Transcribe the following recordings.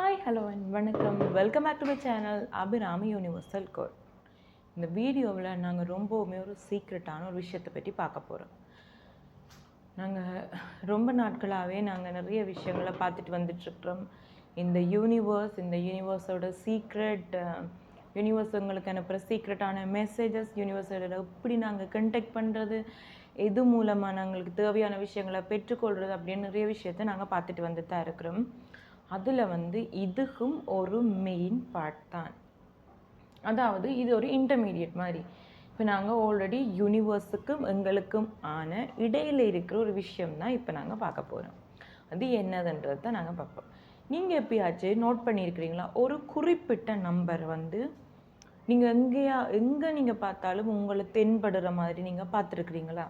Hi hello and வணக்கம். Welcome back to my channel Abirami universal code இந்த வீடியோவில் நாங்கள் ரொம்பவுமே ஒரு சீக்ரெட்டான ஒரு விஷயத்தை பற்றி பார்க்க போகிறோம் நாங்கள் ரொம்ப நாட்களாகவே நாங்கள் நிறைய விஷயங்களை பார்த்துட்டு வந்துட்டுருக்குறோம். இந்த யூனிவர்ஸ் இந்த யூனிவர்ஸோட சீக்ரெட் யூனிவர்ஸ் உங்களுக்கு அனுப்புகிற சீக்ரெட்டான மெசேஜஸ் யூனிவர்ஸோட எப்படி நாங்கள் கண்டெக்ட் பண்ணுறது எது மூலமாக நாங்களுக்கு தேவையான விஷயங்களை பெற்றுக்கொள்கிறது அப்படின்னு நிறைய விஷயத்தை நாங்கள் பார்த்துட்டு வந்துட்டு தான் இருக்கிறோம். அதில் வந்து இதுக்கும் ஒரு மெயின் பார்ட் தான். அதாவது இது ஒரு இன்டர்மீடியட் மாதிரி. இப்போ நாங்கள் ஆல்ரெடி யூனிவர்ஸுக்கும் எங்களுக்கும் ஆன இடையில் இருக்கிற ஒரு விஷயம் தான் இப்போ நாங்கள் பார்க்க போகிறோம் அது என்னதுன்றது தான் நாங்கள் பார்ப்போம். நீங்கள் எப்பயாச்சும் நோட் பண்ணியிருக்கிறீங்களா? ஒரு குறிப்பிட்ட நம்பர் வந்து நீங்கள் எங்கேயா எங்கே நீங்கள் பார்த்தாலும் உங்களை தென்படுற மாதிரி நீங்கள் பார்த்துருக்குறீங்களா?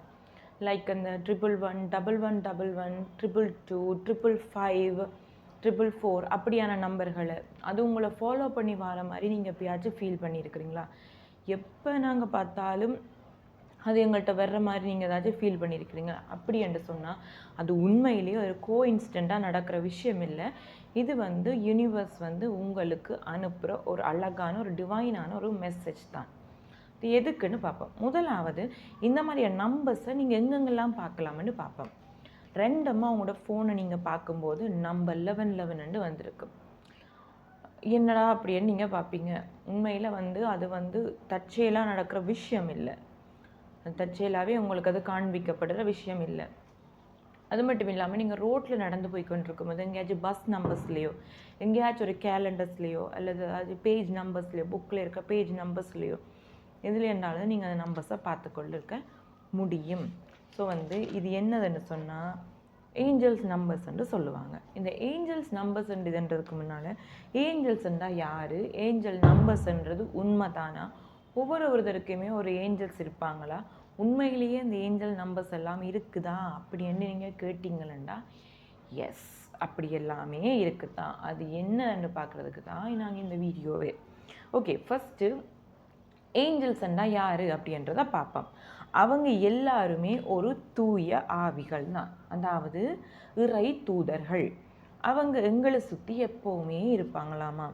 லைக் அந்த triple one double one double one triple two triple five triple four அப்படியான நம்பர்களை அது உங்களை ஃபாலோ பண்ணி வர மாதிரி நீங்கள் எப்பயாச்சும் ஃபீல் பண்ணியிருக்கிறீங்களா எப்போ நாங்கள் பார்த்தாலும் அது எங்கள்கிட்ட வர்ற மாதிரி நீங்கள் ஏதாச்சும் ஃபீல் பண்ணியிருக்கிறீங்க அப்படி என்று சொன்னால் அது உண்மையிலேயே ஒரு கோ இன்ஸ்டண்ட்டாக நடக்கிற விஷயம் இல்லை. இது வந்து யூனிவர்ஸ் வந்து உங்களுக்கு அனுப்புகிற ஒரு அழகான ஒரு டிவைனான ஒரு மெசேஜ் தான். இது எதுக்குன்னு பார்ப்போம். முதலாவது இந்த மாதிரியான நம்பர்ஸை நீங்கள் எங்கெங்கெல்லாம் பார்க்கலாம்னு பார்ப்போம். ரெண்டமாக அவங்களோட ஃபோனை நீங்கள் பார்க்கும்போது நம்பர் லெவன் லெவன் வந்திருக்கு. என்னடா அப்படின்னு நீங்கள் பார்ப்பீங்க. உண்மையில் வந்து அது வந்து தற்செயலாக நடக்கிற விஷயம் இல்லை. தற்செயலாகவே உங்களுக்கு அது காண்பிக்கப்படுற விஷயம் இல்லை. அது மட்டும் இல்லாமல் நீங்கள் ரோட்டில் நடந்து போய் கொண்டிருக்கும்போது எங்கேயாச்சும் பஸ் நம்பர்ஸ்லேயோ எங்கேயாச்சும் ஒரு கேலண்டர்ஸ்லேயோ அல்லது அது பேஜ் நம்பர்ஸ்லேயோ புக்கில் இருக்க பேஜ் நம்பர்ஸ்லேயோ எதில் இருந்தாலும் நீங்கள் அந்த நம்பர்ஸை பார்த்துக்கொள்ளிருக்க முடியும். ஸோ வந்து இது என்னதுன்னு சொன்னால் ஏஞ்சல்ஸ் நம்பர்ஸ்ன்னு சொல்லுவாங்க. இந்த ஏஞ்சல்ஸ் நம்பர்ஸ் இதுன்றதுக்கு முன்னால் ஏஞ்சல்ஸ்ன்றா யார்? ஏஞ்சல் நம்பர்ஸ்ன்றது உண்மை தானா ஒவ்வொரு ஒருத்தருக்குமே ஒரு ஏஞ்சல்ஸ் இருப்பாங்களா? உண்மையிலேயே இந்த ஏஞ்சல் நம்பர்ஸ் எல்லாம் இருக்குதா? அப்படின்னு நீங்கள் கேட்டிங்களா எஸ் அப்படி எல்லாமே இருக்குது தான் அது என்னன்னு பார்க்குறதுக்கு தான் நாங்கள் இந்த வீடியோவே. ஓகே ஃபஸ்ட்டு ஏஞ்சல்ஸ்ன்னா யார் அப்படின்றத பார்ப்போம். அவங்க எல்லாருமே ஒரு தூய ஆவிகள் தான் அதாவது இறை தூதர்கள். அவங்க எங்களை சுற்றி எப்போவுமே இருப்பாங்களாமா?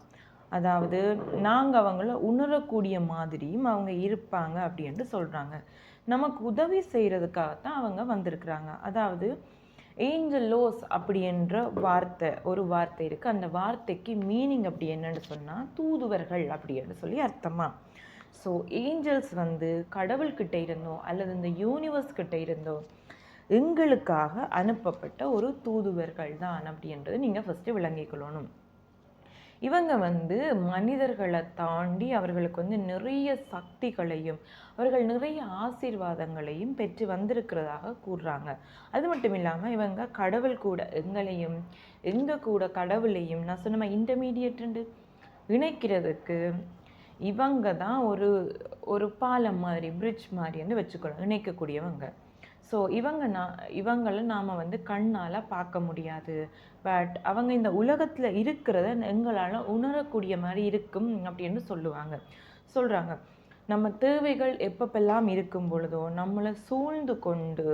அதாவது நாங்கள் அவங்கள உணரக்கூடிய மாதிரியும் அவங்க இருப்பாங்க அப்படின்ட்டு சொல்கிறாங்க நமக்கு உதவி செய்கிறதுக்காகத்தான் அவங்க வந்திருக்கிறாங்க. அதாவது ஏஞ்சலோஸ் அப்படின்ற வார்த்தை ஒரு வார்த்தை இருக்குது அந்த வார்த்தைக்கு மீனிங் அப்படி என்னன்னு சொன்னால் தூதுவர்கள் அப்படின்னு சொல்லி அர்த்தமா? ஸோ ஏஞ்சல்ஸ் வந்து கடவுள்கிட்ட இருந்தோ அல்லது இந்த யூனிவர்ஸ் கிட்ட இருந்தோ எங்களுக்காக அனுப்பப்பட்ட ஒரு தூதுவர்கள் தான் அப்படின்றது நீங்கள் ஃபஸ்ட்டு விளங்கிக்கொள்ளணும் இவங்க வந்து மனிதர்களை தாண்டி அவர்களுக்கு வந்து நிறைய சக்திகளையும் அவர்கள் நிறைய ஆசீர்வாதங்களையும் பெற்று வந்திருக்கிறதாக கூறுறாங்க. அது மட்டும் இல்லாமல் இவங்க கடவுள் கூட எங்களையும் எங்கள் கூட கடவுளையும் நான் சொன்ன இன்டர்மீடியட் இணைக்கிறதுக்கு இவங்க தான் ஒரு ஒரு பாலம் மாதிரி பிரிட்ஜ் மாதிரி வந்து வச்சுக்கணும் இணைக்கக்கூடியவங்க. ஸோ இவங்க நான் இவங்களை நாம் வந்து கண்ணால் பார்க்க முடியாது. பட் அவங்க இந்த உலகத்தில் இருக்கிறத எங்களால் உணரக்கூடிய மாதிரி இருக்கும் அப்படின்னு சொல்லுவாங்க. சொல்கிறாங்க நம்ம தேவைகள் எப்பப்பெல்லாம் இருக்கும் பொழுதோ நம்மளை சூழ்ந்து கொண்டு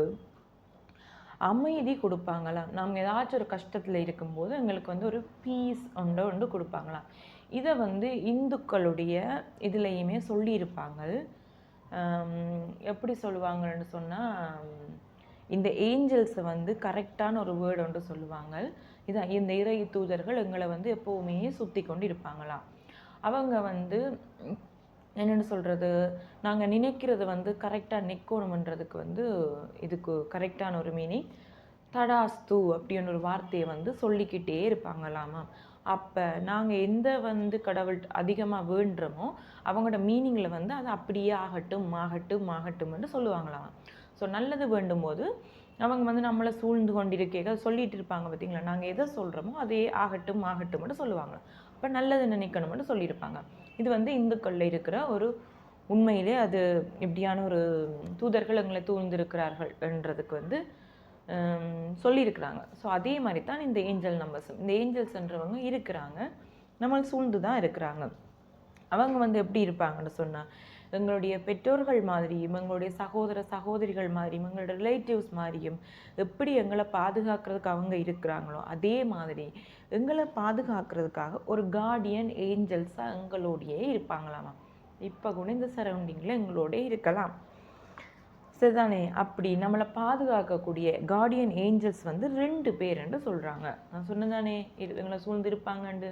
அமைதி கொடுப்பாங்களாம். நம்ம ஏதாச்சும் ஒரு கஷ்டத்தில் இருக்கும்போது எங்களுக்கு வந்து ஒரு பீஸ் ஒன்று ஒன்று கொடுப்பாங்களாம். இதை வந்து இந்துக்களுடைய இதுலேயுமே சொல்லியிருப்பாங்க எப்படி சொல்லுவாங்கன்னு சொன்னால் இந்த ஏஞ்சல்ஸை வந்து கரெக்டான ஒரு வேர்டு ஒன்று சொல்லுவாங்க இதான் இந்த இறை தூதர்கள் எங்களை வந்து எப்போவுமே சுற்றி கொண்டு இருப்பாங்களாம் அவங்க வந்து என்னென்னு சொல்கிறது நாங்கள் நினைக்கிறது வந்து கரெக்டாக நிற்கணுமன்றதுக்கு வந்து இதுக்கு கரெக்டான ஒரு மீனிங் தடாஸ்து அப்படின்னு ஒரு வார்த்தையை வந்து சொல்லிக்கிட்டே இருப்பாங்களாமா. அப்போ நாங்கள் எந்த வந்து கடவுள் அதிகமாக வேண்டுறோமோ அவங்களோட மீனிங்கில் வந்து அது அப்படியே ஆகட்டும் ஆகட்டும் ஆகட்டும்னு சொல்லுவாங்களாம். ஸோ நல்லது வேண்டும் போது அவங்க வந்து நம்மளை சூழ்ந்து கொண்டிருக்க சொல்லிட்டு இருப்பாங்க பார்த்தீங்களா நாங்கள் எதை சொல்கிறோமோ அதே ஆகட்டும் ஆகட்டும்னு சொல்லுவாங்க. அப்போ நல்லது நினைக்கணும்னு சொல்லியிருப்பாங்க. இது வந்து இந்துக்களில் இருக்கிற ஒரு உண்மையிலே அது எப்படியான ஒரு தூதர்கள் எங்களை தூழ்ந்திருக்கிறார்கள் என்றதுக்கு வந்து சொல்லியிருக்கிறாங்க. ஸோ அதே மாதிரி தான் இந்த ஏஞ்சல் நம்பர்ஸ் இந்த ஏஞ்சல்ஸ்ன்றவங்க இருக்கிறாங்க. நம்மளை சூழ்ந்து தான் இருக்கிறாங்க. அவங்க வந்து எப்படி இருப்பாங்கன்னு சொன்னால் எங்களுடைய பெற்றோர்கள் மாதிரியும் எங்களுடைய சகோதர சகோதரிகள் மாதிரியும் எங்களோட ரிலேட்டிவ்ஸ் மாதிரியும் எப்படி எங்களை பாதுகாக்கிறதுக்கு அவங்க இருக்கிறாங்களோ அதே மாதிரி எங்களை பாதுகாக்கிறதுக்காக ஒரு கார்டியன் ஏஞ்சல்ஸாக எங்களோடையே இருப்பாங்களாமா? இப்போ கூட இந்த சரௌண்டிங்கில் எங்களோட இருக்கலாம். சரிதானே அப்படி நம்மளை பாதுகாக்கக்கூடிய கார்டியன் ஏஞ்சல்ஸ் வந்து ரெண்டு பேருன்னு சொல்கிறாங்க நான் சொன்னதானே இரு எங்களை சூழ்ந்திருப்பாங்கண்டு.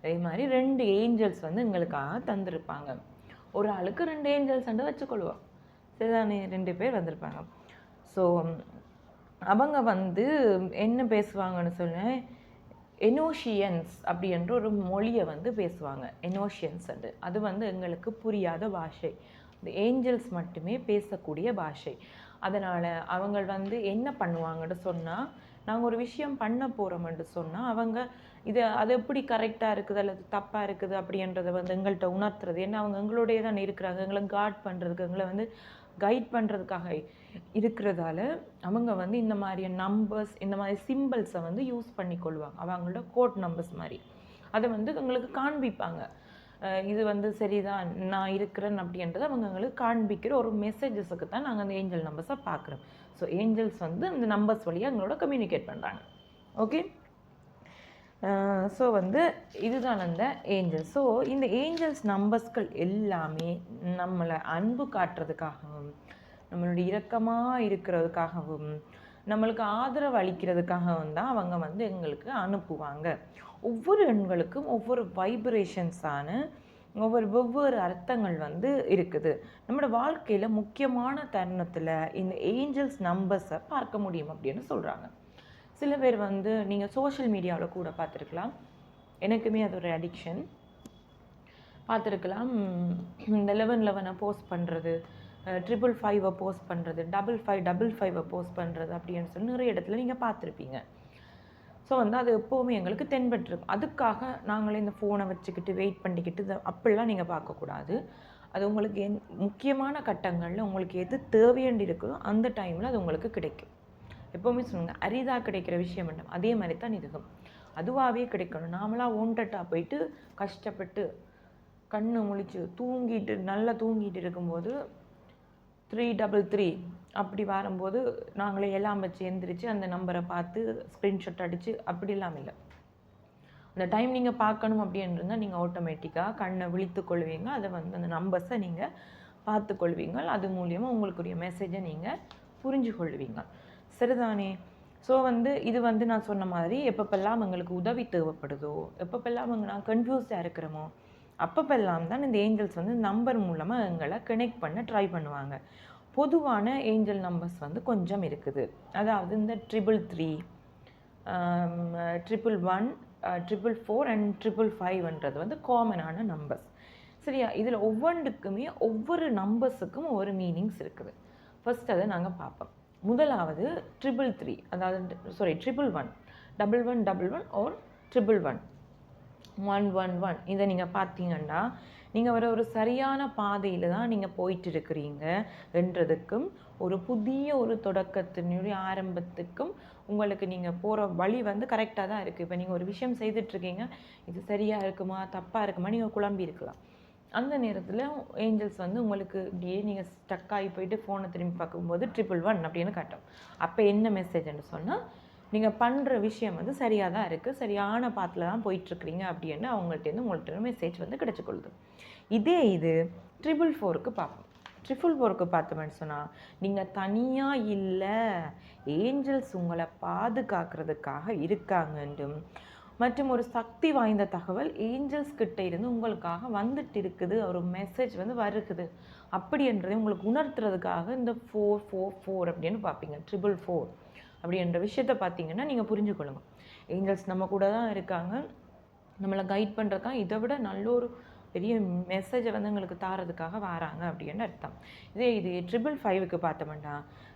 அதே மாதிரி ரெண்டு ஏஞ்சல்ஸ் வந்து எங்களுக்காக தந்திருப்பாங்க. ஒரு ஆளுக்கு ரெண்டு ஏஞ்சல்ஸ் வந்து வச்சுக்கொள்வோம். சரிதானே? ரெண்டு பேர் வந்திருப்பாங்க. ஸோ அவங்க வந்து என்ன பேசுவாங்கன்னு சொன்னேன்? எனோஷியன்ஸ் அப்படின்ற ஒரு மொழியை வந்து பேசுவாங்க. எனோஷியன்ஸ் அது அது வந்து எங்களுக்கு புரியாத பாஷை. இந்த ஏஞ்சல்ஸ் மட்டுமே பேசக்கூடிய பாஷை. அதனால் அவங்க வந்து என்ன பண்ணுவாங்கன்னு சொன்னால் நாங்கள் ஒரு விஷயம் பண்ண போகிறோம்னு சொன்னால் அவங்க இது அது எப்படி கரெக்டாக இருக்குது அல்லது தப்பாக இருக்குது அப்படின்றத வந்து எங்கள்கிட்ட உணர்த்துறது. ஏன்னா அவங்க எங்களோடய தான் இருக்கிறாங்க. எங்களை காட் பண்ணுறதுக்கு எங்களை வந்து கைட் பண்ணுறதுக்காக இருக்கிறதால அவங்க வந்து இந்த மாதிரி நம்பர்ஸ் இந்த மாதிரி சிம்பிள்ஸை வந்து யூஸ் பண்ணி கொள்வாங்க அவங்களோட கோட் நம்பர்ஸ் மாதிரி. அதை வந்து எங்களுக்கு காண்பிப்பாங்க. இது வந்து சரிதான் நான் இருக்கிறேன் அப்படின்றத அவங்க எங்களுக்கு காண்பிக்கிற ஒரு மெசேஜஸுக்கு தான் நாங்கள் அந்த ஏஞ்சல் நம்பர்ஸை பார்க்குறோம். ஸோ ஏஞ்சல்ஸ் வந்து அந்த நம்பர்ஸ் வழியாக எங்களோட கம்யூனிகேட் பண்ணுறாங்க ஓகே ஸோ வந்து இதுதான் அந்த ஏஞ்சல்ஸ் ஸோ இந்த ஏஞ்சல்ஸ் நம்பர்ஸ்கள் எல்லாமே நம்மளை அன்பு காட்டுறதுக்காகவும் நம்மளுடைய இரக்கமாக இருக்கிறதுக்காகவும் நம்மளுக்கு ஆதரவு அளிக்கிறதுக்காக தான் அவங்க வந்து எங்களுக்கு அனுப்புவாங்க. ஒவ்வொரு எண்களுக்கும் ஒவ்வொரு வைப்ரேஷன்ஸான ஒவ்வொரு வெவ்வேறு அர்த்தங்கள் வந்து இருக்குது. நம்மளோட வாழ்க்கையில் முக்கியமான தருணத்தில் இந்த ஏஞ்சல்ஸ் நம்பர்ஸை பார்க்க முடியும் அப்படின்னு சொல்கிறாங்க சில பேர் வந்து நீங்கள் சோஷியல் மீடியாவில் கூட பார்த்துருக்கலாம். எனக்குமே அது ஒரு அடிக்ஷன் பார்த்துருக்கலாம். இந்த லெவன் லெவனை போஸ்ட் பண்ணுறது ட்ரிபிள் ஃபைவை போஸ்ட் பண்ணுறது டபுள் ஃபைவ் டபுள் ஃபைவை போஸ்ட் பண்ணுறது அப்படின்னு சொல்லி நிறைய இடத்துல நீங்கள் பார்த்துருப்பீங்க. ஸோ வந்து அது எப்போவுமே எங்களுக்கு தென்பட்டுருக்கும். அதுக்காக நாங்களே இந்த ஃபோனை வச்சுக்கிட்டு வெயிட் பண்ணிக்கிட்டு அப்படிலாம் நீங்கள் பார்க்கக்கூடாது. அது உங்களுக்கு என் முக்கியமான கட்டங்களில் உங்களுக்கு எது தேவையாண்டு இருக்குதோ அந்த டைமில் அது உங்களுக்கு கிடைக்கும். எப்போவுமே சொல்லுங்கள் அரிதாக கிடைக்கிற விஷயம் என்ன? அதே மாதிரி தான் இதுக்கும் அதுவாகவே கிடைக்கணும். நாமளாக ஓண்டட்டாக போயிட்டு கஷ்டப்பட்டு கண்ணு முழிச்சு தூங்கிட்டு நல்லா தூங்கிட்டு இருக்கும்போது த்ரீ டபுள் த்ரீ அப்படி வரும்போது நாங்களே எல்லாம் வச்சு எந்திரிச்சு அந்த நம்பரை பார்த்து ஸ்க்ரீன்ஷாட் அடித்து அப்படிலாம் இல்லை. அந்த டைம் நீங்கள் பார்க்கணும் அப்படின்னு இருந்தால் நீங்கள் ஆட்டோமேட்டிக்காக கண்ணை விழித்து கொள்வீங்க. அதை வந்து அந்த நம்பர்ஸை நீங்கள் பார்த்து கொள்வீங்க. அது மூலியமாக உங்களுக்குரிய மெசேஜை நீங்கள் புரிஞ்சு கொள்வீங்க. சரிதானே? ஸோ வந்து இது வந்து நான் சொன்ன மாதிரி எப்பப்பெல்லாம் எங்களுக்கு உதவி தேவைப்படுதோ எப்பப்பெல்லாம் அங்கே நான் கன்ஃபியூஸ்டாக இருக்கிறோமோ அப்பப்பெல்லாம் தான் இந்த ஏஞ்சல்ஸ் வந்து நம்பர் மூலமாக எங்களை கனெக்ட் பண்ண ட்ரை பண்ணுவாங்க. பொதுவான ஏஞ்சல் நம்பர்ஸ் வந்து கொஞ்சம் இருக்குது. அதாவது இந்த triple three triple one triple four and triple ஃபைவ்ன்றது வந்து காமனான நம்பர்ஸ் சரியா? இதில் ஒவ்வொன்றுக்குமே ஒவ்வொரு நம்பர்ஸுக்கும் ஒரு மீனிங்ஸ் இருக்குது. ஃபஸ்ட் அதை நாங்கள் பார்ப்போம். முதலாவது ட்ரிபிள் த்ரீ அதாவது sorry triple one double one double one or triple one one one one இதை நீங்கள் பார்த்தீங்கன்னா நீங்கள் வர ஒரு சரியான பாதையில் தான் நீங்கள் போயிட்டு இருக்கிறீங்க என்றதுக்கும் ஒரு புதிய ஒரு தொடக்கத்தினுடைய ஆரம்பத்துக்கும் உங்களுக்கு நீங்கள் போகிற வழி வந்து கரெக்டாக தான் இருக்குது இப்போ நீங்கள் ஒரு விஷயம் செய்துட்ருக்கீங்க இது சரியாக இருக்குமா தப்பாக இருக்குமா நீங்கள் குழம்பி இருக்கலாம். அந்த நேரத்தில் ஏஞ்சல்ஸ் வந்து உங்களுக்கு இப்படியே நீங்கள் ஸ்டக் ஆகி போயிட்டு ஃபோனை திரும்பி பார்க்கும்போது ட்ரிபிள் ஒன் அப்படின்னு காட்டும். அப்போ என்ன மெசேஜ்னு சொன்னால் நீங்கள் பண்ணுற விஷயம் வந்து சரியாக தான் இருக்குது சரியான பாத்தில் தான் போயிட்டுருக்குறீங்க அப்படின்னு அவங்கள்ட்டேருந்து உங்கள்கிட்ட மெசேஜ் வந்து கிடச்சிக்கொள்ளுது. இதே இது ட்ரிபிள் ஃபோருக்கு பார்ப்போம். ட்ரிபிள் ஃபோருக்கு பார்த்தோம்னு சொன்னால் நீங்கள் தனியாக இல்லை ஏஞ்சல்ஸ் உங்களை பாதுகாக்கிறதுக்காக இருக்காங்கன்றும் மற்றும் ஒரு சக்தி வாய்ந்த தகவல் ஏஞ்சல்ஸ் கிட்ட இருந்து உங்களுக்காக வந்துட்டு இருக்குது. ஒரு மெசேஜ் வந்து வருகுது. அப்படின்றதை உங்களுக்கு உணர்த்துறதுக்காக இந்த ஃபோர் ஃபோர் ஃபோர் அப்படின்னு பார்ப்பீங்க. ட்ரிபிள் ஃபோர் அப்படின்ற விஷயத்த பார்த்தீங்கன்னா நீங்கள் புரிஞ்சுக்கொள்ளுங்க. ஏஞ்சல்ஸ் நம்ம கூட தான் இருக்காங்க. நம்மளை கைட் பண்ணுறக்கா இதை விட நல்ல ஒரு பெரிய மெசேஜை வந்து எங்களுக்கு தாரதுக்காக வராங்க அப்படின்னு அர்த்தம். இதே இது ட்ரிபிள் ஃபைவுக்கு பார்த்தோம்னா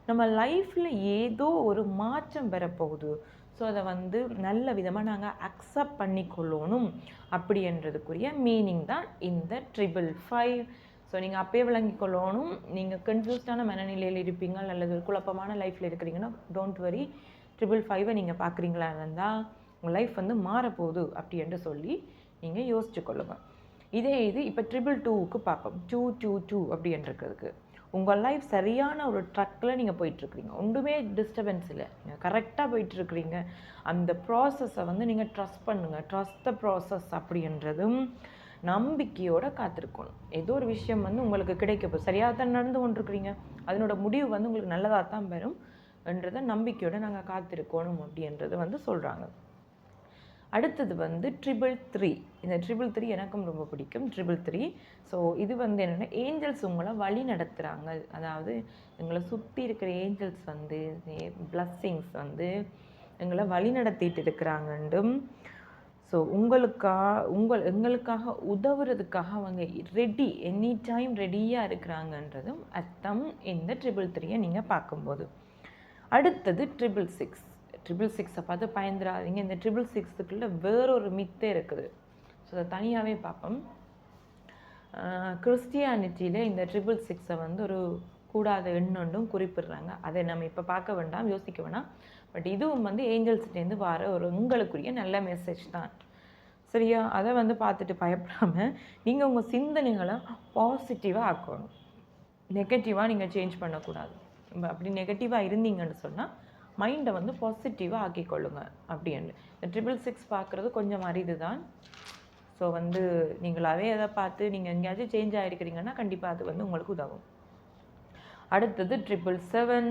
நம்ம லைஃப்பில் ஏதோ ஒரு மாற்றம் பெறப்போகுது ஸோ அதை வந்து நல்ல விதமாக நாங்கள் அக்செப்ட் பண்ணிக்கொள்ளணும் அப்படின்றதுக்குரிய மீனிங் தான் இந்த ட்ரிபிள் ஃபைவ் ஸோ நீங்கள் அப்பயே விளங்கி கொள்ளணும். நீங்கள் கன்ஃபியூஸ்டான மனநிலையில் இருப்பீங்க அல்லது குழப்பமான லைஃப்பில் இருக்கிறீங்கன்னா டோன்ட் வரி ட்ரிபிள் ஃபைவை நீங்கள் பார்க்குறீங்களா இருந்தால் உங்கள் லைஃப் வந்து மாறப்போகுது அப்படி என்று சொல்லி நீங்கள் யோசிச்சு கொள்ளுங்கள் இதே இது இப்போ ட்ரிபிள் டூவுக்கு பார்ப்போம். டூ டூ டூ அப்படின்றதுக்கு உங்கள் லைஃப் சரியான ஒரு ட்ரக்கில் நீங்கள் போயிட்டுருக்குறீங்க. ஒன்றுமே டிஸ்டர்பன்ஸ் இல்லை. நீங்கள் கரெக்டாக போயிட்டுருக்குறீங்க. அந்த ப்ராசஸை வந்து நீங்கள் ட்ரஸ்ட் பண்ணுங்கள் ட்ரஸ்ட் த ப்ராசஸ் அப்படின்றதும் நம்பிக்கையோடு காத்திருக்கணும். ஏதோ ஒரு விஷயம் வந்து உங்களுக்கு கிடைக்க போகுது. சரியாக தான் நடந்து கொண்டிருக்கிறீங்க. அதனோட முடிவு வந்து உங்களுக்கு நல்லதாக தான் வரும் என்றதை நம்பிக்கையோடு நாங்கள் காத்திருக்கணும் அப்படின்றத வந்து சொல்கிறாங்க அடுத்தது வந்து ட்ரிபிள் த்ரீ இந்த ட்ரிபிள் த்ரீ எனக்கும் ரொம்ப பிடிக்கும். ட்ரிபிள் த்ரீ ஸோ இது வந்து என்னென்னா ஏஞ்சல்ஸ் உங்களை வழி நடத்துகிறாங்க அதாவது எங்களை சுற்றி இருக்கிற ஏஞ்சல்ஸ் வந்து பிளஸ்ஸிங்ஸ் வந்து எங்களை வழி நடத்திட்டு இருக்கிறாங்கன்றும் ஸோ உங்களுக்காக உங்கள் எங்களுக்காக உதவுறதுக்காக அவங்க ரெடி எனி டைம் ரெடியாக இருக்கிறாங்கன்றதும் அர்த்தம் இந்த ட்ரிபிள் த்ரீயை நீங்கள் பார்க்கும்போது. அடுத்தது ட்ரிபிள் சிக்ஸ் ட்ரிபிள் சிக்ஸை பார்த்து பயந்துடாதீங்க இந்த ட்ரிபிள் சிக்ஸுக்குள்ளே வேறொரு மித்தே இருக்குது. ஸோ அதை தனியாகவே பார்ப்போம். கிறிஸ்டியானிட்டியில் இந்த ட்ரிபிள் சிக்ஸை வந்து ஒரு கூடாத எண்ணொன்றும் குறிப்பிடுறாங்க. அதை நம்ம இப்போ பார்க்க வேண்டாம் யோசிக்க வேணாம். பட் இதுவும் வந்து ஏஞ்சல்ஸ்லேருந்து வர ஒரு உங்களுக்குரிய நல்ல மெசேஜ் தான். சரியா? அதை வந்து பார்த்துட்டு பயப்படாமல் நீங்கள் உங்கள் சிந்தனைகளை பாசிட்டிவாக ஆக்கணும். நெகட்டிவாக நீங்கள் சேஞ்ச் பண்ணக்கூடாது. அப்படி நெகட்டிவாக இருந்தீங்கன்னு சொன்னால் மைண்டை வந்து பாசிட்டிவாக ஆக்கிக்கொள்ளுங்க அப்படின்னு. இந்த ட்ரிபிள் சிக்ஸ் பார்க்குறது கொஞ்சம் அரிது தான். ஸோ வந்து நீங்களாவே எதை பார்த்து நீங்கள் எங்கேயாச்சும் சேஞ்ச் ஆகிருக்கிறீங்கன்னா கண்டிப்பாக அது வந்து உங்களுக்கு உதவும். அடுத்தது ட்ரிபிள் செவன்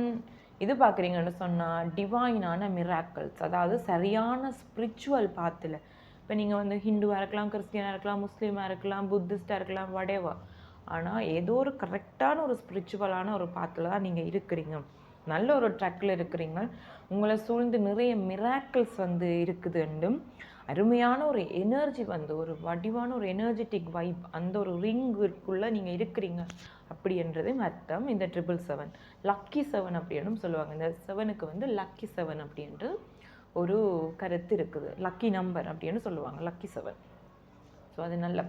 இது பார்க்குறீங்கன்னு சொன்னால் டிவைனான மிராக்கல்ஸ் அதாவது சரியான ஸ்பிரிச்சுவல் பாத்தில் இப்போ நீங்கள் வந்து ஹிந்துவாக இருக்கலாம் கிறிஸ்டியனாக இருக்கலாம் முஸ்லீமாக இருக்கலாம் புத்திஸ்டாக இருக்கலாம் வடேவா ஆனால் ஏதோ ஒரு கரெக்டான ஒரு ஸ்பிரிச்சுவலான ஒரு பாத்தில் தான் நீங்கள் இருக்கிறீங்க. நல்ல ஒரு ட்ரக்கில் இருக்கிறீங்க. உங்களை சூழ்ந்து நிறைய மிராக்கிள்ஸ் வந்து இருக்குது என்றும் அருமையான ஒரு எனர்ஜி வந்து ஒரு வடிவான ஒரு எனர்ஜெட்டிக் வைப் அந்த ஒரு ரிங்குக்குள்ளே நீங்கள் இருக்கிறீங்க அப்படின்றது அர்த்தம். இந்த ட்ரிபிள் செவன் லக்கி செவன் அப்படின்னு சொல்லுவாங்க. இந்த செவனுக்கு வந்து லக்கி செவன் அப்படின்ட்டு ஒரு கருத்து இருக்குது. லக்கி நம்பர் அப்படின்னு சொல்லுவாங்க லக்கி செவன் ஸோ அது நல்ல.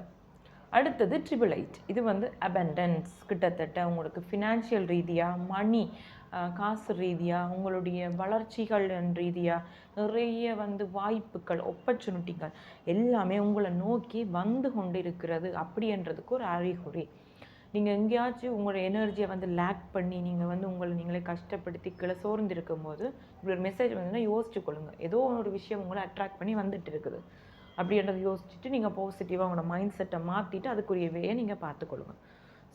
அடுத்தது ட்ரிபிள் எயிட் இது வந்து அபண்டன்ஸ் கிட்டத்தட்ட உங்களுக்கு ஃபினான்ஷியல் ரீதியாக மணி காசு ரீதியாக உங்களுடைய வளர்ச்சிகள் ரீதியாக நிறைய வந்து வாய்ப்புகள் ஆப்பர்ச்சுனிட்டிகள் எல்லாமே உங்களை நோக்கி வந்து கொண்டு இருக்கிறது அப்படின்றதுக்கு ஒரு அறிகுறி. நீங்கள் எங்கேயாச்சும் உங்களோட எனர்ஜியை வந்து லேக் பண்ணி நீங்கள் வந்து உங்களை நீங்களே கஷ்டப்படுத்தி கீழே சோர்ந்து இருக்கும்போது இப்படி ஒரு மெசேஜ் வந்ததுன்னா யோசிச்சு கொள்ளுங்கள் ஏதோ ஒரு விஷயம் உங்களை அட்ராக்ட் பண்ணி வந்துட்டு இருக்குது. அப்படின்றத யோசிச்சுட்டு நீங்கள் பாசிட்டிவாக உங்களோட மைண்ட் செட்டை மாற்றிட்டு அதுக்குரிய வேயை நீங்கள் பார்த்துக்கொள்ளுங்க.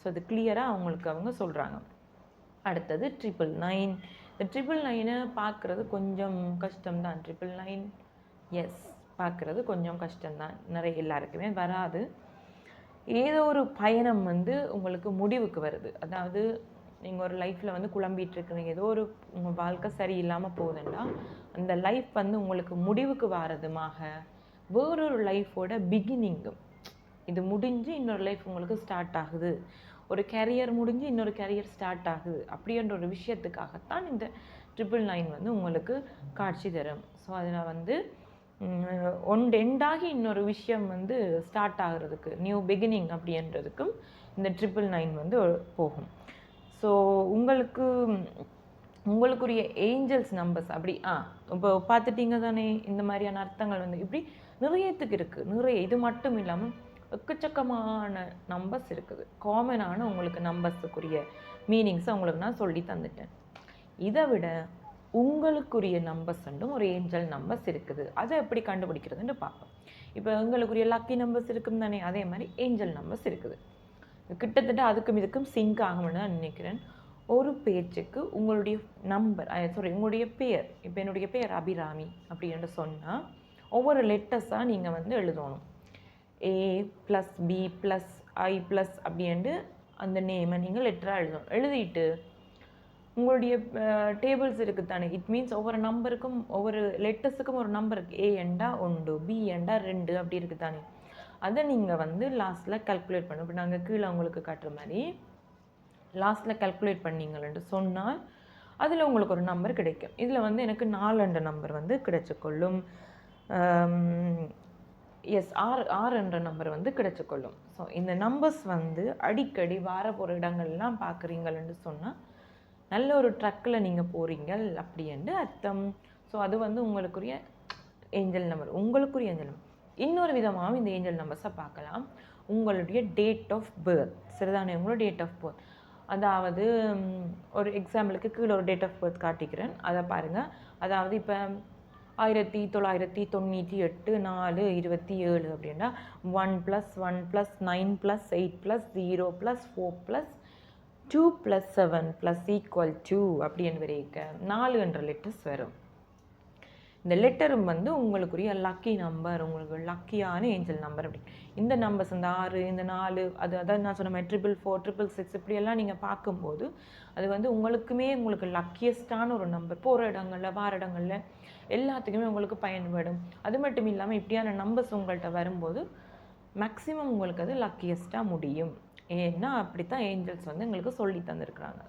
ஸோ அது கிளியராக அவங்களுக்கு அவங்க சொல்கிறாங்க அடுத்தது ட்ரிபிள் நைன் இந்த ட்ரிபிள் நைனை பார்க்குறது கொஞ்சம் கஷ்டம்தான். ட்ரிபிள் நைன் எஸ் பார்க்குறது கொஞ்சம் கஷ்டம்தான். நிறைய எல்லாருக்குமே வராது. ஏதோ ஒரு பயணம் வந்து உங்களுக்கு முடிவுக்கு வருது. அதாவது நீங்கள் ஒரு லைஃப்பில் வந்து குழம்பிட்டு இருக்கிறீங்க ஏதோ ஒரு உங்கள் வாழ்க்கை சரியில்லாமல் போகுதுன்னா அந்த லைஃப் வந்து உங்களுக்கு முடிவுக்கு வாரதுமாக வேறொரு லைஃபோட பிகினிங்கும் இது முடிஞ்சு இன்னொரு லைஃப் உங்களுக்கு ஸ்டார்ட் ஆகுது. ஒரு கேரியர் முடிஞ்சு இன்னொரு கேரியர் ஸ்டார்ட் ஆகுது. அப்படின்ற ஒரு விஷயத்துக்காகத்தான் இந்த ட்ரிபிள் நைன் வந்து உங்களுக்கு காட்சி தரும். ஸோ அதில் வந்து ஒன் எண்டாகி இன்னொரு விஷயம் வந்து ஸ்டார்ட் ஆகுறதுக்கு நியூ பிகினிங் அப்படின்றதுக்கும் இந்த ட்ரிபிள் நைன் வந்து போகும். ஸோ உங்களுக்கு உங்களுக்குரிய ஏஞ்சல்ஸ் நம்பர்ஸ் அப்படி ஆ இப்போ பார்த்துட்டீங்க தானே இந்த மாதிரியான அர்த்தங்கள் வந்து இப்படி நிறையத்துக்கு இருக்குது நிறைய இது மட்டும் இல்லாமல் எக்கச்சக்கமான நம்பர்ஸ் இருக்குது. காமனான உங்களுக்கு நம்பர்ஸுக்குரிய மீனிங்ஸை உங்களுக்கு நான் சொல்லி தந்துட்டேன். இதை விட உங்களுக்குரிய நம்பர்ஸ் ரெண்டும் ஒரு ஏஞ்சல் நம்பர்ஸ் இருக்குது. அதை எப்படி கண்டுபிடிக்கிறதுன்னு பார்ப்போம். இப்போ உங்களுக்குரிய லக்கி நம்பர்ஸ் இருக்குன்னு தானே? அதே மாதிரி ஏஞ்சல் நம்பர்ஸ் இருக்குது. கிட்டத்தட்ட அதுக்கும் இதுக்கும் சிங்க் ஆகும்னு தான் நினைக்கிறேன். ஒரு பேச்சுக்கு உங்களுடைய நம்பர் சாரி உங்களுடைய பேர் இப்போ என்னுடைய பேர் அபிராமி அப்படின்னு சொன்னால் ஒவ்வொரு லெட்டர்ஸாக நீங்கள் வந்து எழுதணும். A plus B plus I plus அப்படின்ட்டு அந்த நேமை நீங்கள் லெட்டராக எழுதணும். எழுதிட்டு உங்களுடைய டேபிள்ஸ் இருக்குது தானே இட் மீன்ஸ் ஒவ்வொரு நம்பருக்கும் ஒவ்வொரு லெட்டர்ஸுக்கும் ஒரு நம்பர் இருக்குது ஏ எண்டா ஒன்று பி எண்டா ரெண்டு அப்படி இருக்குது தானே அதை நீங்கள் வந்து லாஸ்ட்டில் கல்குலேட் பண்ணும் இப்போ நாங்கள் கீழே உங்களுக்கு காட்டுற மாதிரி லாஸ்ட்டில் கல்குலேட் பண்ணீங்களேன்ட்டு சொன்னால் அதில் உங்களுக்கு ஒரு நம்பர் கிடைக்கும். இதில் வந்து எனக்கு நாலு நம்பர் வந்து கிடைச்சிக்கொள்ளும். எஸ் ஆறு ஆறு என்ற நம்பர் வந்து கிடைச்சிக்கொள்ளும். ஸோ இந்த நம்பர்ஸ் வந்து அடிக்கடி வார போகிற இடங்கள்லாம் பார்க்குறீங்கள்னு சொன்னால் நல்ல ஒரு ட்ரக்கில் நீங்கள் போகிறீங்கள் அப்படின்ட்டு அர்த்தம். ஸோ அது வந்து உங்களுக்குரிய ஏஞ்சல் நம்பர் உங்களுக்குரிய ஏஞ்சல் நம்பர் இன்னொரு விதமாகவும் இந்த ஏஞ்சல் நம்பர்ஸை பார்க்கலாம். உங்களுடைய டேட் ஆஃப் பர்த் சரிதானே உங்களோட டேட் ஆஃப் பர்த் அதாவது ஒரு எக்ஸாம்பிளுக்கு கீழே ஒரு டேட் ஆஃப் பர்த் காட்டிக்கிறேன். அதை பாருங்கள் அதாவது இப்போ ஆயிரத்தி தொள்ளாயிரத்தி தொண்ணூற்றி எட்டு நாலு இருபத்தி ஏழு அப்படின்னா one plus one plus nine plus eight plus zero plus four plus two plus seven plus equal to அப்படின்னு வரைக்க நாலு என்ற லெட்டர்ஸ் வரும். இந்த லெட்டரும் வந்து உங்களுக்குரிய லக்கி நம்பர் உங்களுக்கு லக்கியான ஏஞ்சல் நம்பர் அப்படி. இந்த நம்பர்ஸ் இந்த ஆறு இந்த நாலு அது அதாவது நான் சொன்ன மாதிரி ட்ரிபிள் ஃபோர் ட்ரிபிள் சிக்ஸ் இப்படியெல்லாம் நீங்கள் பார்க்கும்போது அது வந்து உங்களுக்குமே உங்களுக்கு லக்கியஸ்டான ஒரு நம்பர் போகிற இடங்களில் வார இடங்களில் எல்லாத்துக்குமே உங்களுக்கு பயன்படும். அது மட்டும் இல்லாமல் இப்படியான நம்பர்ஸ் உங்கள்கிட்ட வரும்போது மேக்ஸிமம் உங்களுக்கு அது லக்கியஸ்ட்டாக முடியும். ஏன்னா அப்படித்தான் ஏஞ்சல்ஸ் வந்து எங்களுக்கு சொல்லி தந்திருக்கிறாங்க.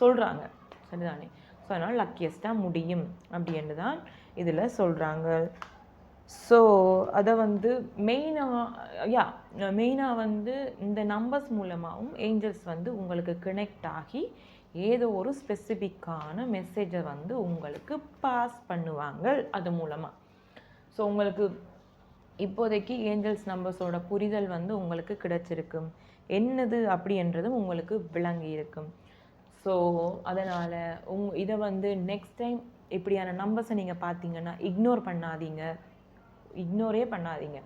சொல்கிறாங்க சரிதானே? ஸோ அதனால் லக்கியஸ்ட்டாக முடியும் அப்படின்னு தான் இதில் சொல்கிறாங்க ஸோ அதை வந்து மெயினாக யா மெயினாக வந்து இந்த நம்பர்ஸ் மூலமாகவும் ஏஞ்சல்ஸ் வந்து உங்களுக்கு கனெக்ட் ஆகி ஏதோ ஒரு ஸ்பெசிஃபிக்கான மெசேஜை வந்து உங்களுக்கு பாஸ் பண்ணுவாங்க அது மூலமாக ஸோ உங்களுக்கு இப்போதைக்கு ஏஞ்சல்ஸ் நம்பர்ஸோட புரிதல் வந்து உங்களுக்கு கிடைச்சிருக்கும். என்னது அப்படின்றதும் உங்களுக்கு விளங்கி இருக்கும். ஸோ அதனால் உங் இதை வந்து நெக்ஸ்ட் டைம் இப்படியான நம்பர்ஸை நீங்கள் பார்த்தீங்கன்னா இக்னோர் பண்ணாதீங்க. இக்னோரே பண்ணாதீங்க.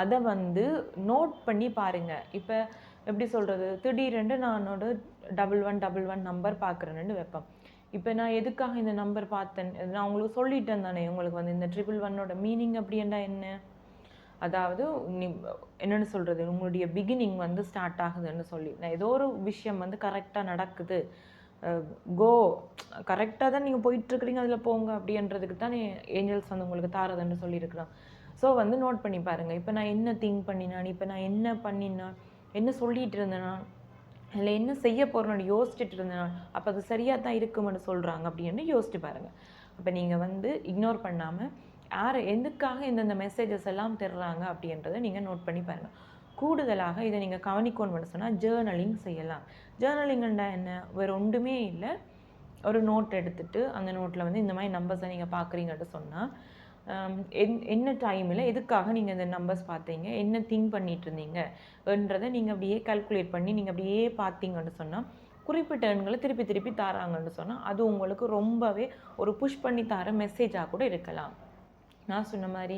அதை வந்து நோட் பண்ணி பாருங்கள் இப்போ எப்படி சொல்கிறது திடீரென்று நானோட double one double one number பார்க்குறேன்னு வைப்பேன் இப்போ நான் எதுக்காக இந்த நம்பர் பார்த்தேன்? நான் உங்களுக்கு சொல்லிட்டேன் தானே உங்களுக்கு வந்து இந்த ட்ரிபிள் ஒன்னோட மீனிங் அப்படின்னா என்ன? அதாவது நீ என்னென்னு சொல்கிறது உங்களுடைய பிகினிங் வந்து ஸ்டார்ட் ஆகுதுன்னு சொல்லி. நான் ஏதோ ஒரு விஷயம் வந்து கரெக்டாக நடக்குது. கோ கரெக்டாக தான் நீங்கள் போயிட்டுருக்குறீங்க அதில் போங்க அப்படின்றதுக்கு தான் ஏஞ்சல்ஸ் வந்து உங்களுக்கு தாரதுன்னு சொல்லியிருக்கிறான். ஸோ வந்து நோட் பண்ணி பாருங்கள் இப்போ நான் என்ன திங்க் பண்ணினான்? இப்போ நான் என்ன பண்ணினா என்ன சொல்லிட்டு இருந்தேனா இல்லை என்ன செய்ய போகிறோன்னு யோசிச்சுட்டு இருந்தேன் அப்போ அது சரியாக தான் இருக்குமென்னு சொல்கிறாங்க அப்படின்னு யோசிச்சு பாருங்கள் அப்போ நீங்கள் வந்து இக்னோர் பண்ணாமல் யார் எதுக்காக இந்தந்த மெசேஜஸ் எல்லாம் தர்றாங்க அப்படின்றத நீங்கள் நோட் பண்ணி பாருங்கள் கூடுதலாக இதை நீங்கள் கவனிக்கணும்னு சொன்னால் ஜேர்னலிங் செய்யலாம். ஜேர்னலிங்கண்டா என்ன? வேறு ஒன்றுமே இல்லை. ஒரு நோட் எடுத்துகிட்டு அந்த நோட்டில் வந்து இந்த மாதிரி நம்பர்ஸை நீங்கள் பார்க்குறீங்கன்ட்டு சொன்னால் என் என்ன டைமில் எதுக்காக நீங்கள் இந்த நம்பர்ஸ் பார்த்தீங்க? என்ன திங்க் பண்ணிகிட்டு இருந்தீங்கன்றதை நீங்கள் அப்படியே கால்குலேட் பண்ணி நீங்கள் அப்படியே பார்த்தீங்கன்னு சொன்னால் குறிப்பிட்ட எண்களை திருப்பி திருப்பி தாராங்கன்னு சொன்னால் அது உங்களுக்கு ரொம்பவே ஒரு புஷ் பண்ணி தர மெசேஜாக கூட இருக்கலாம். நான் சொன்ன மாதிரி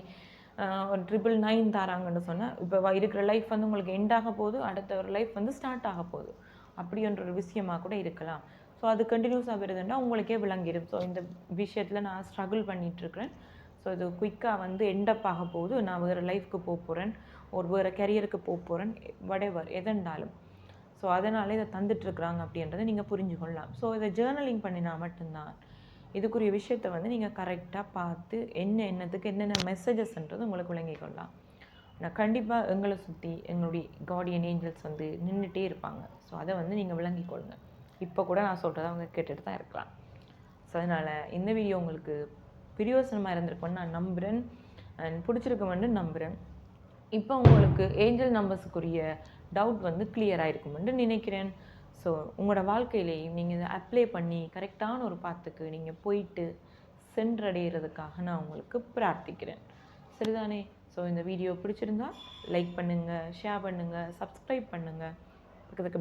ஒரு ட்ரிபிள் நைன் தராங்கன்னு சொன்னால் இப்போ இருக்கிற லைஃப் வந்து உங்களுக்கு எண்ட் ஆக போகுது அடுத்த ஒரு லைஃப் வந்து ஸ்டார்ட் ஆக போகுது. அப்படின்ற ஒரு விஷயமாக கூட இருக்கலாம். ஸோ அது கண்டினியூஸ் ஆகிறதுன்னா உங்களுக்கே விளங்கிடும். ஸோ இந்த விஷயத்தில் நான் ஸ்ட்ரகிள் பண்ணிகிட்ருக்கிறேன் ஸோ இது குயிக்காக வந்து எண்டப் ஆக போகுது. நான் வேறு லைஃப்க்கு போக போகிறேன் ஒரு வேறு கரியருக்கு போக போகிறேன் வடைவர் எதென்றாலும். ஸோ அதனாலே இதை தந்துட்டுருக்குறாங்க அப்படின்றத நீங்கள் புரிஞ்சு கொள்ளலாம் ஸோ இதை ஜேர்னலிங் பண்ணினா மட்டும்தான் இதுக்குரிய விஷயத்தை வந்து நீங்கள் கரெக்டாக பார்த்து என்ன என்னத்துக்கு என்னென்ன மெசேஜஸ்ன்றது உங்களுக்கு விளங்கிக்கொள்ளலாம் நான் கண்டிப்பாக எங்களை சுற்றி எங்களுடைய கார்டியன் ஏஞ்சல்ஸ் வந்து நின்றுட்டே இருப்பாங்க. ஸோ அதை வந்து நீங்கள் விளங்கி கொள்ளுங்கள் இப்போ கூட நான் சொல்கிறத அவங்க கேட்டுட்டு தான் இருக்கலாம். ஸோ அதனால் இந்த வீடியோ உங்களுக்கு பிரியோசனமாக இருந்திருக்கும்னு நான் நம்புகிறேன் அண்ட் பிடிச்சிருக்குமென்னு நம்புகிறேன் இப்போ உங்களுக்கு ஏஞ்சல் நம்பர்ஸுக்குரிய டவுட் வந்து கிளியர் ஆயிருக்குமென்று நினைக்கிறேன். ஸோ உங்களோட வாழ்க்கையிலையும் நீங்கள் இதை அப்ளை பண்ணி கரெக்டான ஒரு பாத்துக்கு நீங்கள் போயிட்டு சென்றடைகிறதுக்காக நான் உங்களுக்கு பிரார்த்திக்கிறேன். சரிதானே? ஸோ இந்த வீடியோ பிடிச்சிருந்தா லைக் பண்ணுங்கள் ஷேர் பண்ணுங்கள் சப்ஸ்கிரைப் பண்ணுங்கள் பக்கத்துக்கு பெல்